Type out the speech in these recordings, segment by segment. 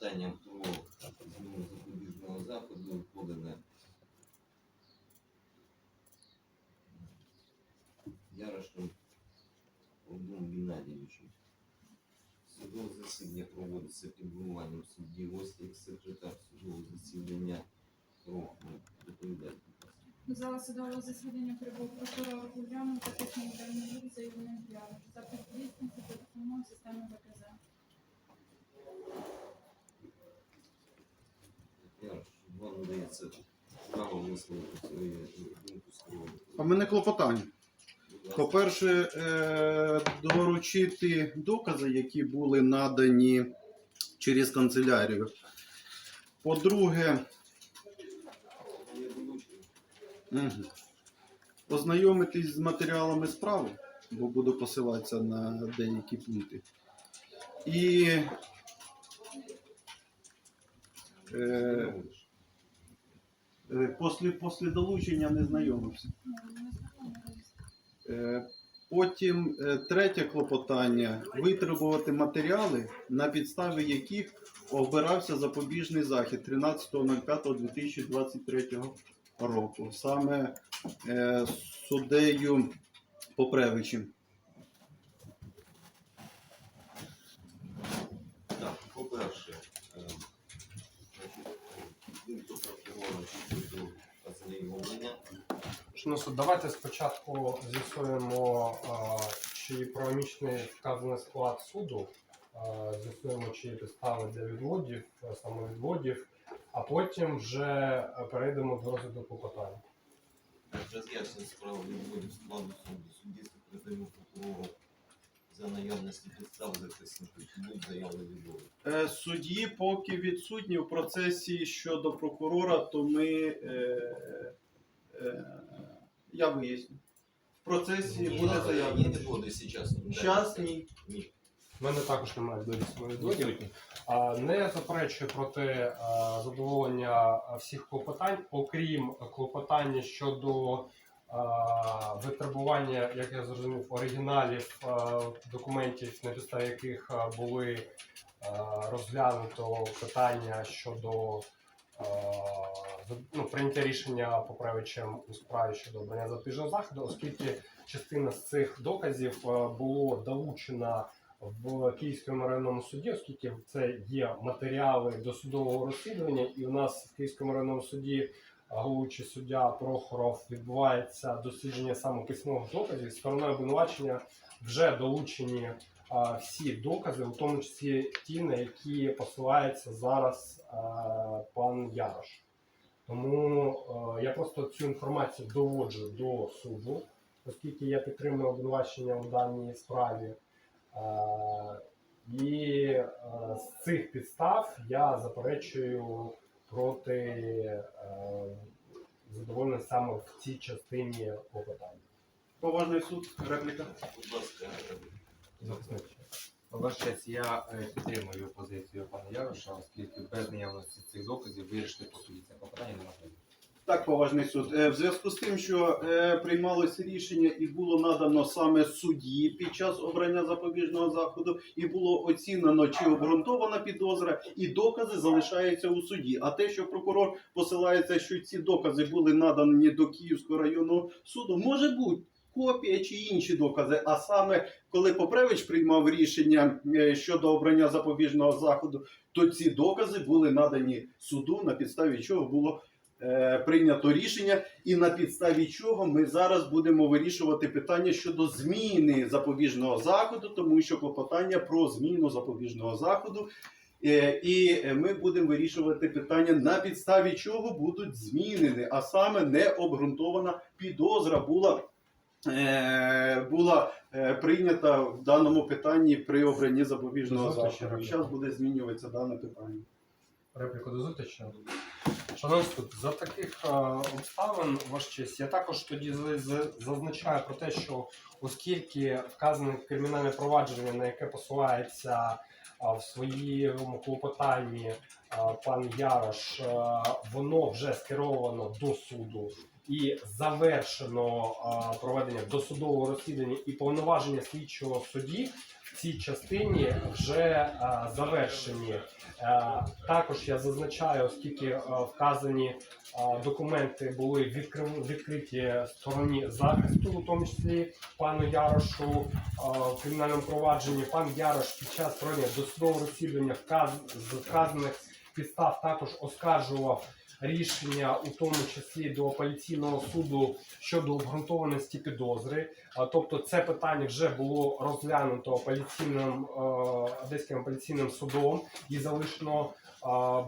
клопотання про зміну запобіжного заходу подане Ярошем Олдом Геннадійовичем. Судове засідання проводиться під головуванням судді як секретар судового засідання ну, доповідайте. До зали судового засідання прибув прокурор Гулян, тактичний керівник заявлений п'яний. За підвісниці та допомогою системи ВКЗ. Ярош, вам надається право висловити свою думку з приводу. А в мене клопотання. По-перше, е, доручити докази, які були надані через канцелярію. По-друге, ознайомитись з матеріалами справи, бо буду посилатися на деякі пункти. І е, е, після, після долучення не знайомився. Е, Потім е, третє клопотання витребувати матеріали, на підставі яких обирався запобіжний захід 13.05.2023 року, саме суддею Попревичем. Так, по-перше, е, значить, думку прокурора щодо ознайомлення. Ну, суд, давайте спочатку з'ясуємо, чи правомічний вказаний склад суду, з'ясуємо, чи є підстави для відводів, самовідводів, а потім вже е, перейдемо до розгляду клопотання. Роз'яснює справу відводів складу суду. Судді секретарю прокурору за наявності підстав захисників будуть заяви відводу. Е, Судді поки відсутні в процесі щодо прокурора, то ми. Е, е, я виясню. В процесі буде Є заява. відводи зараз? Час ні. Ні. У мене також немає довідки самовідводів. А, Не заперечую проти задоволення всіх клопотань, окрім клопотання щодо а, витребування, як я зрозумів, оригіналів документів, на підставі яких були розглянуто питання щодо ну, прийняття рішення поправичем у справі щодо обрання запобіжного заходу, оскільки частина з цих доказів а, було долучена в Київському районному суді, оскільки це є матеріали досудового розслідування, і у нас в Київському районному суді а, головуючий суддя Прохоров відбувається дослідження саме письмових доказів. Стороною обвинувачення вже долучені всі докази, у тому числі ті, на які посилається зараз пан Ярош. Тому я просто цю інформацію доводжу до суду, оскільки я підтримую обвинувачення у даній справі. І з цих підстав я заперечую проти задоволення саме в цій частині клопотання. Поважний суд, репліка. Будь ласка, Захисник. Я е, підтримую позицію пана Яроша, оскільки без наявності цих доказів вирішити по суді це попадання неможливо. Так, поважний суд. Е, В зв'язку з тим, що е, приймалося рішення і було надано саме судді під час обрання запобіжного заходу, і було оцінено, чи обґрунтована підозра, і докази залишаються у суді. А те, що прокурор посилається, що ці докази були надані до Київського районного суду, може бути. Копія чи інші докази, а саме коли Попревич приймав рішення е, щодо обрання запобіжного заходу, то ці докази були надані суду, на підставі чого було е, прийнято рішення, і на підставі чого ми зараз будемо вирішувати питання щодо зміни запобіжного заходу, тому що клопотання про зміну запобіжного заходу. Е, І ми будемо вирішувати питання, на підставі чого будуть змінені, а саме необґрунтована підозра була, була е, прийнята в даному питанні при обранні запобіжного заходу. Зараз буде змінюватися дане питання. Репліку до зустрічі. Шановні за таких е, обставин, ваш честь, я також тоді зазначаю про те, що оскільки вказане кримінальне провадження, на яке посилається е, в своєму клопотанні е, пан Ярош, е, воно вже скеровано до суду і завершено проведення досудового розслідування і повноваження слідчого судді в цій частині вже завершені. Також я зазначаю, оскільки вказані документи були відкри- відкриті стороні захисту, у тому числі пану Ярошу в кримінальному провадженні. Пан Ярош під час проведення досудового розслідування вказ з вказаних підстав також оскаржував рішення, у тому числі до апеляційного суду щодо обґрунтованості підозри. Тобто, це питання вже було розглянуто апеляційним е, одеським апеляційним судом і залишено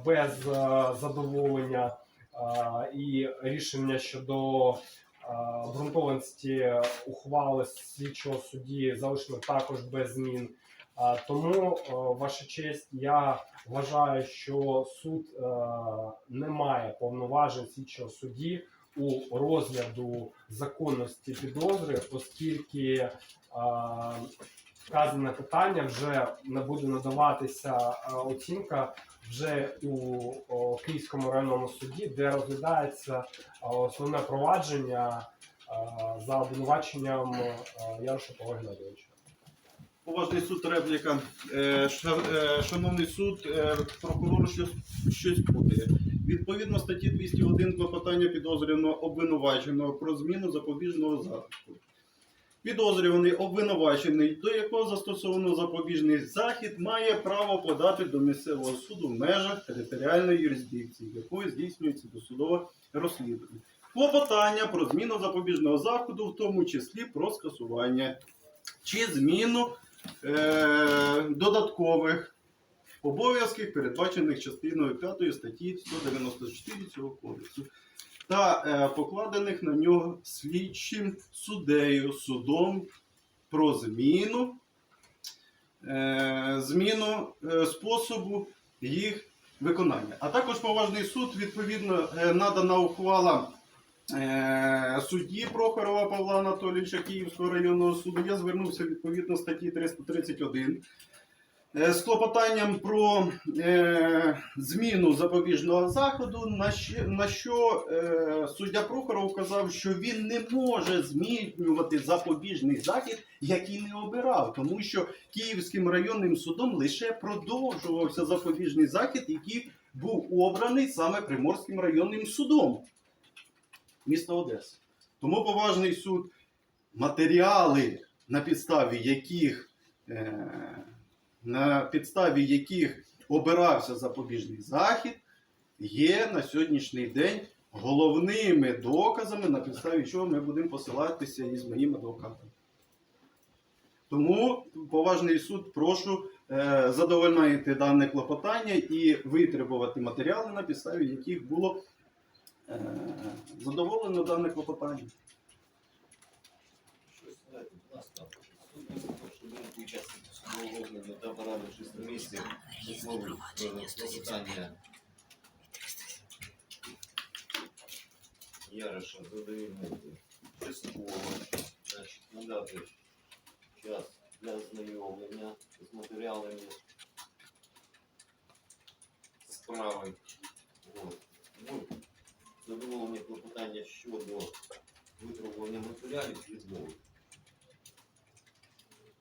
без е, задоволення і рішення щодо обґрунтованості ухвали слідчого судді залишено також без змін. А, Тому, е, ваша честь, я вважаю, що суд е, не має повноважень слідчого судді у розгляду законності підозри, оскільки е, вказане питання вже не буде надаватися е, оцінка вже у Київському районному суді, де розглядається е, основне провадження е, за обвинуваченням е, Яроша Павла Геннадійовича. Поважний суд репліка. Е, е, Шановний суд, е, прокурор щось, щось путає. Відповідно статті 201 клопотання підозрюваного обвинуваченого про зміну запобіжного захисту. Підозрюваний обвинувачений, до якого застосовано запобіжний захід, має право подати до місцевого суду в межах територіальної юрисдикції, якою здійснюється досудове розслідування. Клопотання про зміну запобіжного заходу, в тому числі про скасування чи зміну е, додаткових обов'язків, передбачених частиною 5 статті 194 цього кодексу, та е, покладених на нього слідчим суддею судом про зміну, е, зміну е, способу їх виконання. А також поважний суд, відповідно, е, надана ухвала судді Прохорова Павла Анатолійовича Київського районного суду. Я звернувся відповідно статті 331 е, з клопотанням про е, зміну запобіжного заходу, на що, е, суддя Прохоров вказав, що він не може змінювати запобіжний захід, який не обирав, тому що Київським районним судом лише продовжувався запобіжний захід, який був обраний саме Приморським районним судом міста Одеси. Тому поважний суд, матеріали, на підставі яких, е, на підставі яких обирався запобіжний захід, є на сьогоднішній день головними доказами, на підставі чого ми будемо посилатися із моїм адвокатом. Тому, поважний суд, прошу е, задовольняти дане клопотання і витребувати матеріали, на підставі яких було задоволено дане клопотання. Щось знаєте, будь ласка, учасників судового розгляду та клопотання задовільнити частково, значить, надати час для ознайомлення з матеріалами справи. От. Задоволення клопотання щодо витребування матеріалів відмови.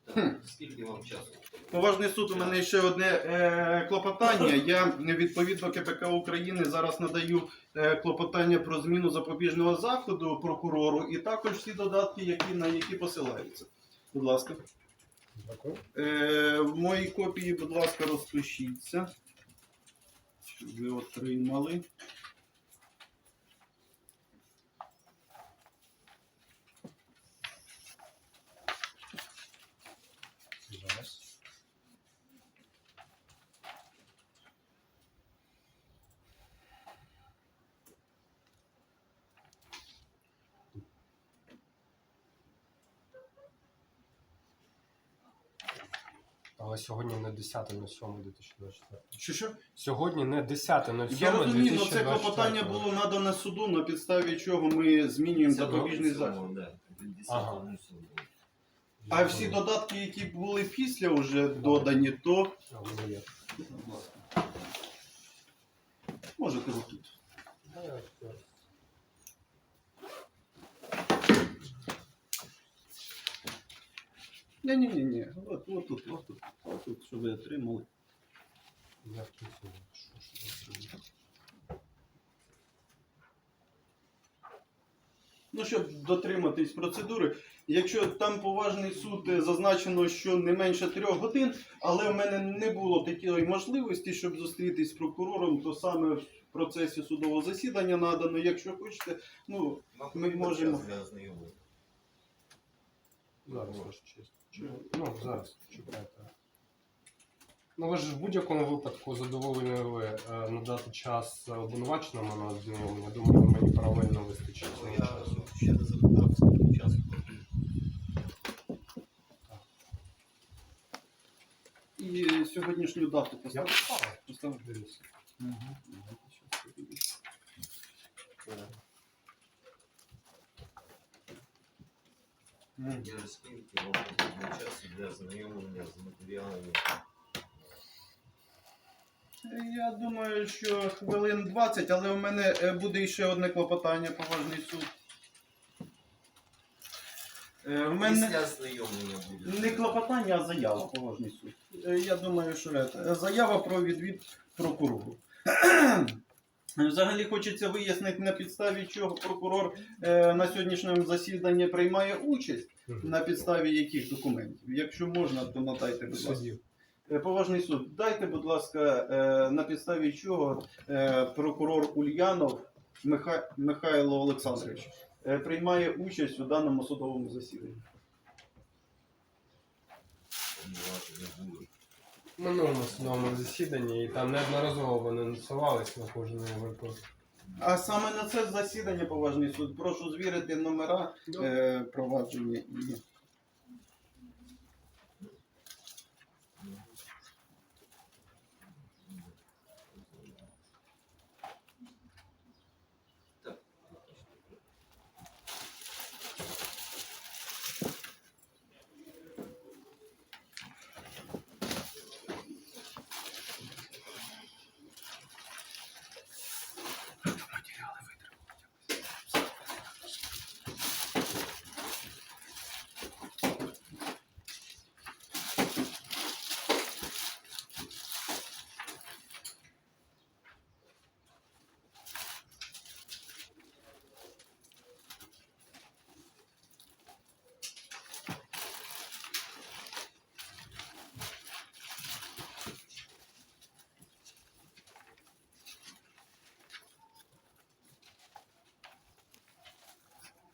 Так, скільки вам часу? Поважний суд, у мене ще одне е, клопотання. Я відповідно КПК України зараз надаю е, клопотання про зміну запобіжного заходу прокурору і також всі додатки, які, на які посилаються. Будь ласка. Е, в моїй копії, будь ласка, розпишіться. Щоб ви отримали. Зараз. Але сьогодні не 10.07.2024. Що що? Сьогодні не 10.07.2024. Я розумію, але це клопотання було надане суду, на підставі чого ми змінюємо запобіжний захід. Ага. А всі додатки, які були після вже додані, то можете отут. Да, я зараз. Ні, ні, ні, ні. От, от тут, от тут, от тут, що ви отримали. Я в. Що ж я зроблю? Ну, щоб дотриматись процедури, якщо там поважний суд е, зазначено, що не менше трьох годин, але в мене не було такої можливості, щоб зустрітись з прокурором, то саме в процесі судового засідання надано. Якщо хочете, ну Ми можемо. Зараз, честь. Чи- Ну, зараз, чекайте. Ну, ви ж в будь-якому випадку задоволені ви е, надати час обвинуваченому на ознайомлення. Думаю, мені паралельно вистачить цього Я часу. ще не запитав скільки часу. і сьогоднішню дату Я поставити. поставив. Поставити. Дивіться. Я скільки вам потрібно часу для ознайомлення з матеріалами. Я думаю, що хвилин 20, але у мене е, буде ще одне клопотання, поважний суд. Е, В мене Після ознайомлення буде. не клопотання, а заява, поважний суд. Е, Я думаю, що це. Заява про відвід прокурору. Взагалі хочеться вияснити, на підставі чого прокурор е, на сьогоднішньому засіданні приймає участь, на підставі яких документів. Якщо можна, то надайте, будь ласка. Е, Поважний суд, дайте, будь ласка, е, на підставі чого е, прокурор Ульянов Миха- Михайло Олександрович е, приймає участь у даному судовому засіданні. Обвинувачення буде. В минулому судовому засіданні, і там неодноразово вони насувались на кожному випадку. А саме на це засідання, поважний суд, прошу звірити номера е, провадження і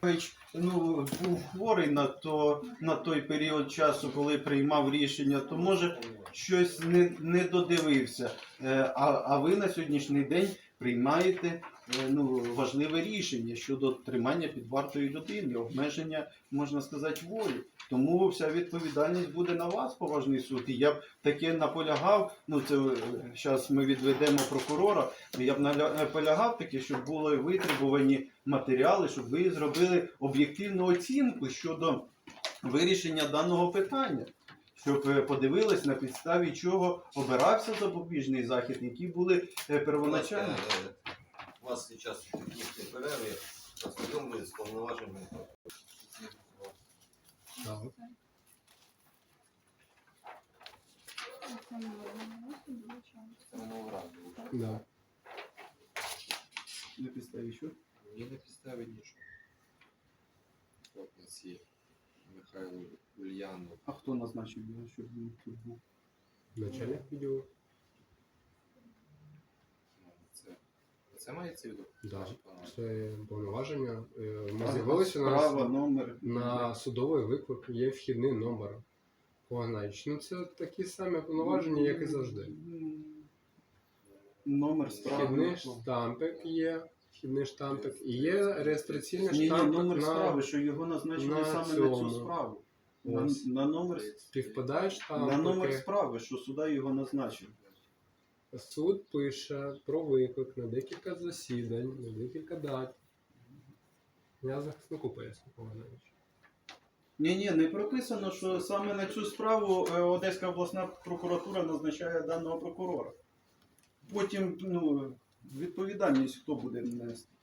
Павлович, ну, був хворий на, то, на той період часу, коли приймав рішення, то може щось не, не додивився. Е, а, а ви на сьогоднішній день приймаєте ну, важливе рішення щодо тримання під вартою людини, обмеження, можна сказати, волі. Тому вся відповідальність буде на вас, поважний суд. І я б таке наполягав. Ну це зараз ми відведемо прокурора. Я б наполягав таке, щоб були витребувані матеріали, щоб ви зробили об'єктивну оцінку щодо вирішення даного питання. Щоб е, подивились на підставі чого обирався запобіжний захід, які були е, первоначально. Е, У вас зараз технічні перерви, ознайомлені з повноваженнями. Так. Це ми робимо. Ось тут звичайно. Да. На підставі що? Ні на підставі нічого. От у нас є Михайло Ульянов. А хто назначив його, щоб він тут був? Начальник відділу. Це мається в виду? Да. Це повноваження. Е, Ми А, з'явилися на, Справа, номер. на судовий виклик, є вхідний номер. Погнач. Ну це такі самі повноваження, як і завжди. Номер справи. Вхідний штампик є. Вхідний штампик і є реєстраційний Ні, ні, штампик номер на справи, що його назначили на саме на цьому. цю справу. На, Ось. на номер, співпадають штампики. на номер справи, що суда його назначив. Суд пише про виклик на декілька засідань, на декілька дат. Я захиснику поясню, Поганович. Ні, ні, не прописано, що саме на цю справу е, Одеська обласна прокуратура назначає даного прокурора. Потім, ну, відповідальність хто буде нести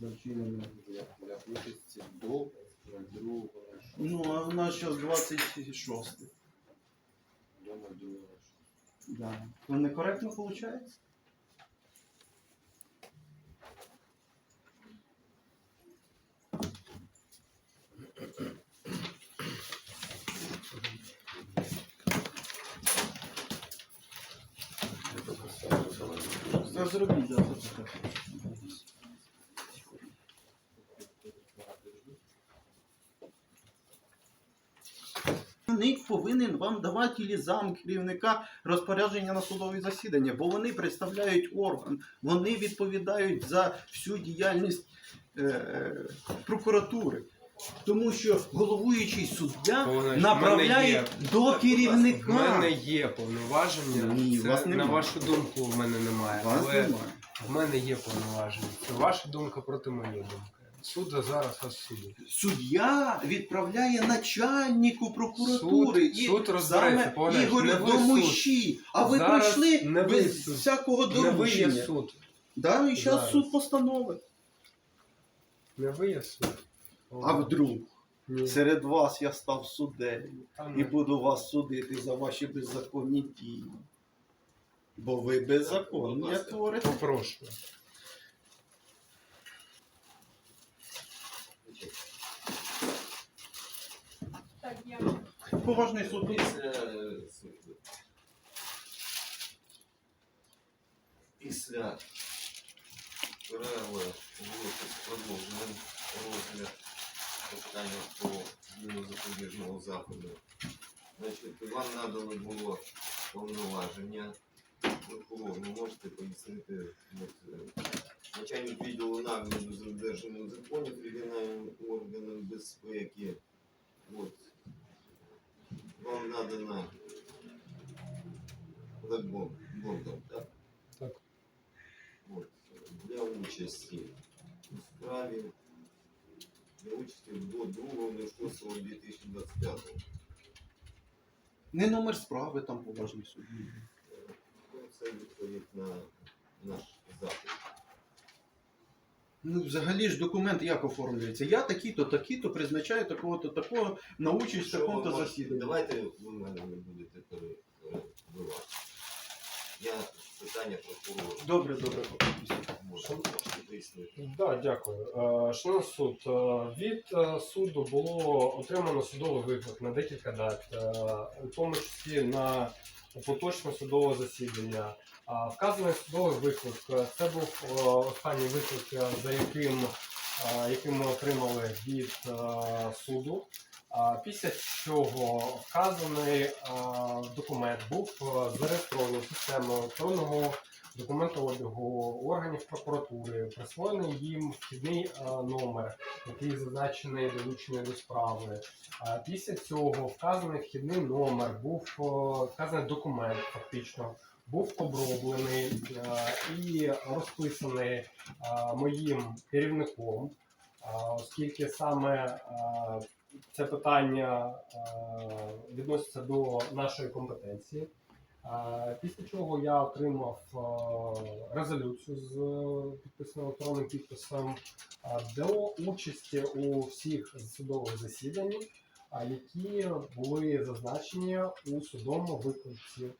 за вчинення. Для, участі до 02 Ну, а в нас зараз 26. Я думаю, що Да. То некоректно виходить? Це зробіть, да, Керівник повинен вам давати ілі зам керівника розпорядження на судові засідання, бо вони представляють орган, вони відповідають за всю діяльність е, прокуратури. Тому що головуючий суддя Павлович, направляє є- до керівника. мене є повноваження. Ні, Це, вас на вашу думку в мене немає. Вас але немає. в мене є повноваження. Це ваша думка проти моєї думки. Суд зараз вас судить. Суддя відправляє начальнику прокуратури Суд- і суд розбереться, саме Павлович, Ігорю ви до суд. мощі. А ви Зараз пройшли не ви без суд. всякого Не ви є доручення. суд. Да, і зараз Зараз. суд постановить. Не ви є суд. А вдруг Ні. серед вас я став суддею і не. буду вас судити за ваші беззаконні дії. Бо ви беззаконня Будь ласка. творите. Попрошу. Поважний суд. Е. Після перерви продовженим розгляд питання про зміну запобіжного заходу. Значить, вам надано було повноваження. Ви можете пояснити, е, начальник відділу нагляду за додержанням законів регіональним органам безпеки. От, вам надана Бомбом, так? Так. От, для участі у справі, для участі до 2.06.2025. Не номер справи там поважний суд. Це відповідь на наш запит. Ну, взагалі ж документ як оформлюється? Я такий-то, такий-то призначаю такого-то, такого на участь в Що ви такому-то можете- засіданні. Давайте ви мене не будете перебивати. Я питання прокурору. Добре, добре. Пояснити. Да, дякую. Е, Шановний суд, е, від е, суду було отримано судовий виклик на декілька дат, е, у тому числі на поточне судове засідання. Вказаний судовий виклик це був е, останній виклик, е, за яким, е, яким ми отримали від суду. Після чого вказаний документ був зареєстрований системою електронного документообігу органів прокуратури, присвоєний їм вхідний номер, який зазначений долучений до справи. Після цього вказаний вхідний номер був вказаний документ, фактично. Був оброблений е, і розписаний е, моїм керівником, е, оскільки саме це питання відноситься до нашої компетенції. Після чого я отримав резолюцію з підписаною електронним підписом до участі у всіх судових засіданнях, які були зазначені у судовому виклиці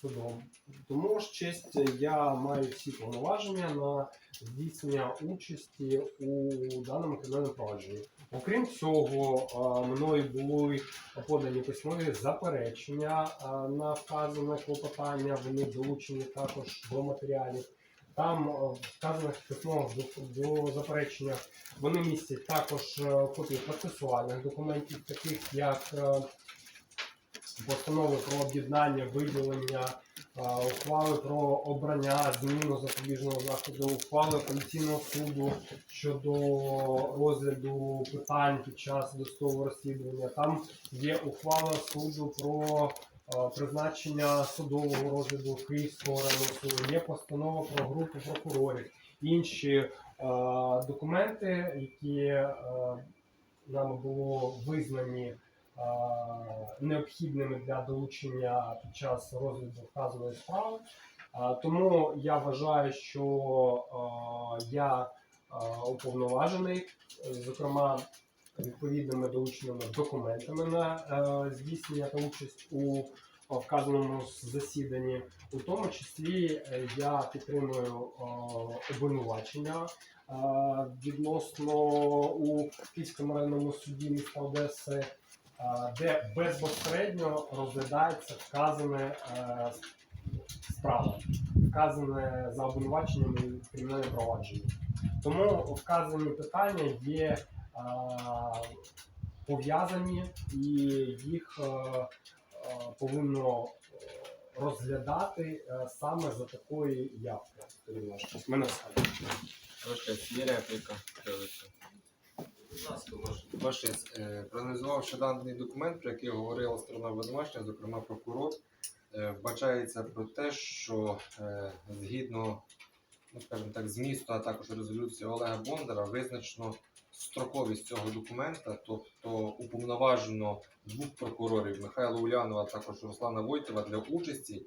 судом. Тому ж честь я маю всі повноваження на здійснення участі у даному кримінальному провадженні. Окрім цього, мною були подані письмові заперечення на вказане клопотання. Вони долучені також до матеріалів. Там вказаних письмових до, заперечення вони містять також копії процесуальних документів, таких як постанови про об'єднання, виділення, ухвали про обрання, зміну запобіжного заходу, ухвали апеляційного суду щодо розгляду питань під час досудового розслідування. Там є ухвала суду про призначення судового розгляду Київського суду, є постанова про групу прокурорів, інші документи, які е, нами було визнані необхідними для долучення під час розгляду вказаної справи. Е, Тому я вважаю, що е, я е, уповноважений, е, зокрема, відповідними долученими документами на е, здійснення та участь у вказаному засіданні. У тому числі е, я підтримую обвинувачення е, відносно у Київському районному суді міста Одеси, е, де безпосередньо розглядається вказане е, справа, вказане за обвинуваченням і кримінальне провадження. Тому вказані питання є е, пов'язані і їх е, повинно розглядати саме за такої явки. В мене. Ваша є репліка. Ваше. Е, проаналізувавши даний документ, про який говорила сторона обвинувачення, зокрема прокурор, е, вбачається про те, що е, згідно, ну скажімо так, змісту, а також резолюції Олега Бондара, визначено строковість цього документа, тобто уповноважено двох прокурорів Михайла Улянова, а також Руслана Войтова для участі.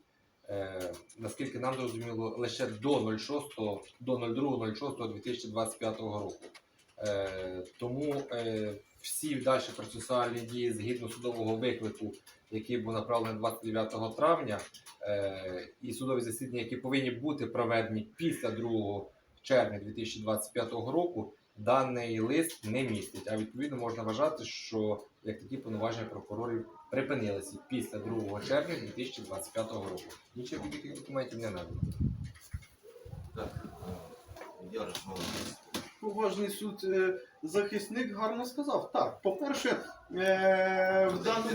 Наскільки нам зрозуміло, лише до 06, до 02.06.2025 року. Е, тому е, всі далі процесуальні дії згідно судового виклику, який був направлений 29 травня, е, і судові засідання, які повинні бути проведені після 2 червня 2025 року, даний лист не містить. А відповідно можна вважати, що як такі повноваження прокурорів припинилися після 2 червня 2025 року. Інших будь-яких документів не надано. Так, Ярош, молодець. Поважний суд е, захисник гарно сказав. Так, по-перше, е, в даному.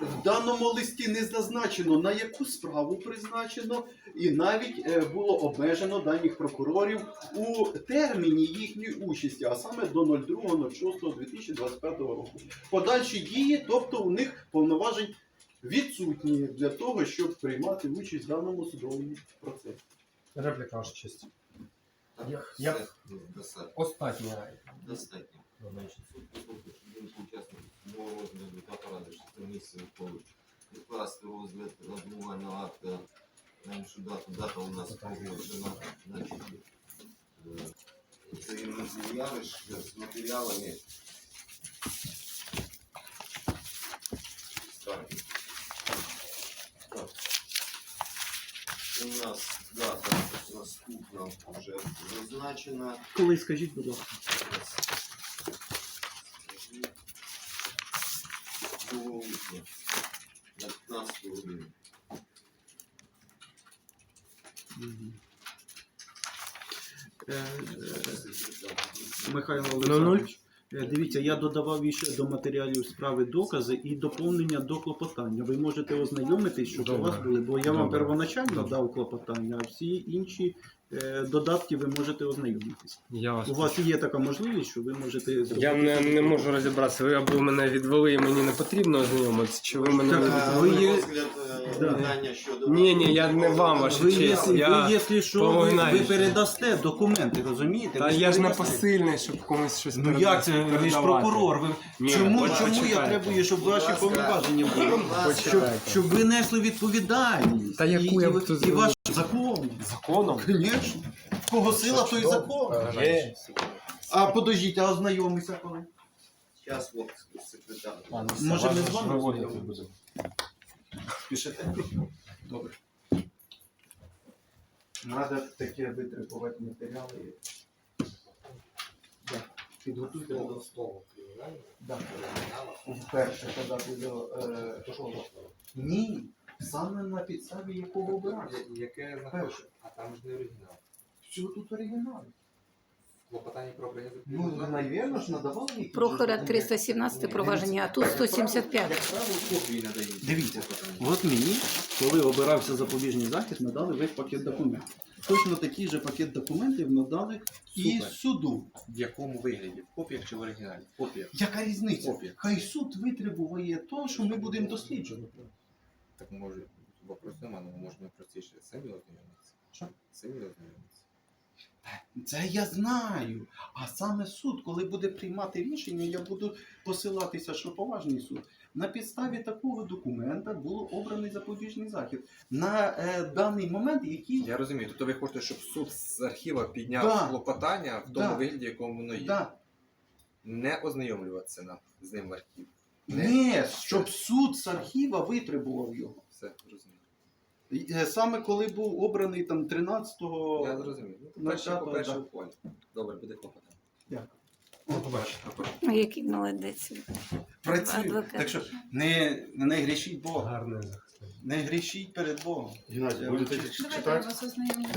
В даному листі не зазначено, на яку справу призначено, і навіть е, було обмежено даних прокурорів у терміні їхньої участі, а саме до 02.06.2025 року. Подальші дії, тобто у них повноважень відсутні для того, щоб приймати участь в даному судовому процесі. Репліка ваша честь. Так, Я- все, я- достатньо. Остання. Достатньо. Значить, суд послухав, що думку учасників судового розгляду та поради, що комісія ухвалить відкласти розгляд обвинувального акта на іншу дату. Дата у нас погоджена. Значить, е, це Євгеній Яриш з матеріалами. наступна вже зазначена. Коли скажіть, будь ласка. Другого липня на 15 годину. Михайло Олександрович, Е, Дивіться, я додавав іще до матеріалів справи докази і доповнення до клопотання. Ви можете ознайомитись, щоб у вас були, бо я вам первоначально Добре. дав клопотання, а всі інші е, додатки ви можете ознайомитись. Я вас У вас є така можливість, що ви можете Я не, не можу розібратися. Ви або мене відвели, і мені не потрібно ознайомитися, чи ви мене Так, не відвели. ви є- е. Питання щодо... Ні, ні, я не вам, ваша Ви, честь. якщо, я- ви, якщо що, ви, передасте документи, розумієте? Та Ви я ж не передасте. посильний, щоб комусь щось Ну як це? Ви ж прокурор. Ви... Ні, чому, от чому я почекайте. требую, щоб ваші ласка. повноваження були? Будь ласка. Щоб, щоб ви несли відповідальність. Та яку і, я і, буду і ваш закон. Законом? Звісно. В кого сила, той закон. Є. А подождіть, а ознайомися коли? Зараз от секретар. Може, ми з вами виводити будемо. Спішите? Добре. Надо таке витребувати матеріали. Да. Підготуйте до слово кримінальне. Да. Вперше подати до е, школи. Ні. Саме на підставі якого обирати. Яке Перше. знаходиться? А там ж не оригінал. Все тут оригінал. Клопотання про обрання Ну, навірно ж, надавали Прохора 317 провадження, а тут 175. Як копії надають. Дивіться, От мені, коли обирався запобіжний захід, надали весь пакет документів. Точно такий же пакет документів надали і Супер. суду. В якому вигляді? В копіях чи в оригіналі? В копіях. Яка різниця? Копія. Хай суд витребує то, що ми будемо досліджувати. Так може, вопрос нема, але можна простіше самі ознайомитися. Що? Самі ознайомитися. Це я знаю. А саме суд, коли буде приймати рішення, я буду посилатися, що поважний суд. На підставі такого документа було обраний запобіжний захід. На е, даний момент, який Я розумію, тобто ви хочете, щоб суд з архіва підняв Да. клопотання в тому Да. вигляді, якому воно є. да, Не ознайомлюватися на, з ним в архів. Не. Ні, щоб суд з архіва витребував його. Все, зрозумів. Е, Саме коли був обраний там 13-го. Я зрозумів. Ну, по-перше, по-перше, да. полі. Добре, буде клопотання. До побачення. Ну, який молодець. Працює. Адвокат. Так що не, не грішіть Бога. Гарне. Не грішіть перед Богом. Геннадій, будете читати? Давайте я вас ознайомлю.